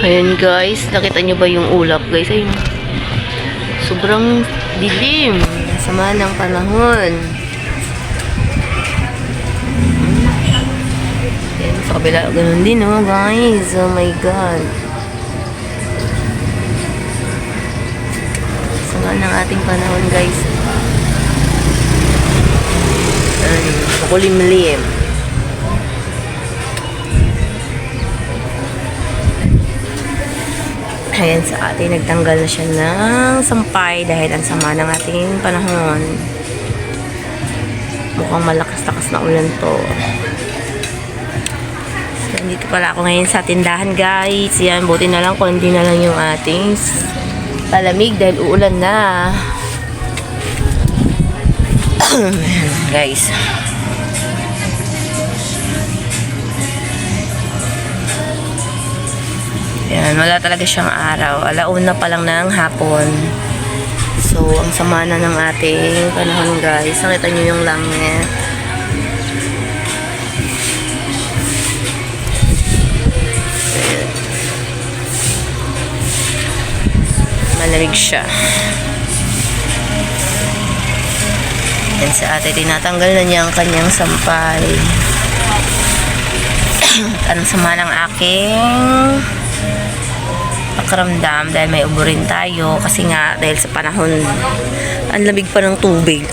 Ayan guys, nakita nyo ba yung ulap guys? Ayun. Sobrang dilim. Sama ng panahon. Ayan, sa kabila, ganun din oh guys. Oh my God. Sama ng ating panahon guys. Ayan, makulimlim. Ayan sa atin, nagtanggal na siya ng sampay dahil ang sama ng ating panahon. Mukhang malakas-lakas na ulan to. So, dito pala ako ngayon sa tindahan guys. Yan, buti na lang kung hindi na lang yung ating palamig dahil uulan na. Guys. Yan, wala talaga siyang araw. Alauna pa lang ng hapon. So, ang sama na ng ating panahon guys. Nakita niyo yung langit. Ayan. Malamig siya. Yan sa ate, tinatanggal na niya ang kanyang sampay. Anong sama ng aking pakiramdam dahil may ubo rin tayo kasi nga dahil sa panahon ang lamig pa ng tubig.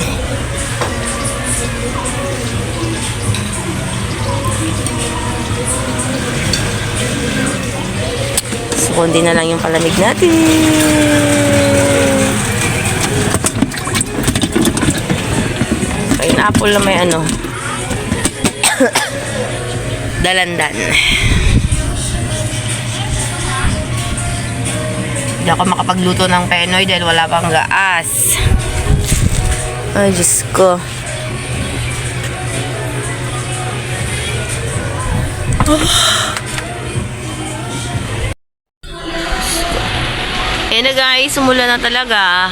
So kundi na lang yung palamig natin. Pineapple na may ano dalandan Hindi ako makapagluto ng penoy dahil wala pang gaas. Ay, Diyos ko. Eh na guys, umula na talaga.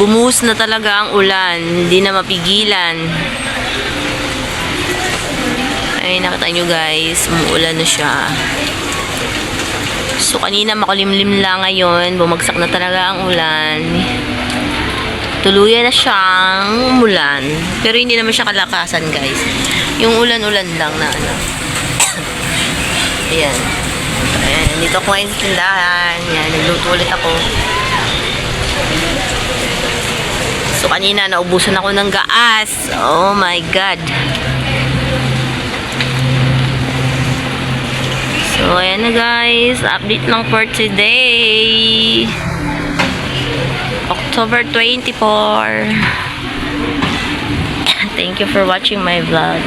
Bumuhos na talaga ang ulan. Hindi na mapigilan. Ay, nakita nyo guys, umuulan na siya. So, kanina makulimlim lang ngayon. Bumagsak na talaga ang ulan. Tuluyan na siyang umulan. Pero hindi naman siya kalakasan, guys. Yung ulan-ulan lang na ano. Ayan. Ayan. Dito ako ngayon sa tindahan. Ayan. Nagluto ulit ako. So, kanina naubusan ako ng gaas. Oh my God. So, ayan na guys. Update lang for today. October 24. Thank you for watching my vlog.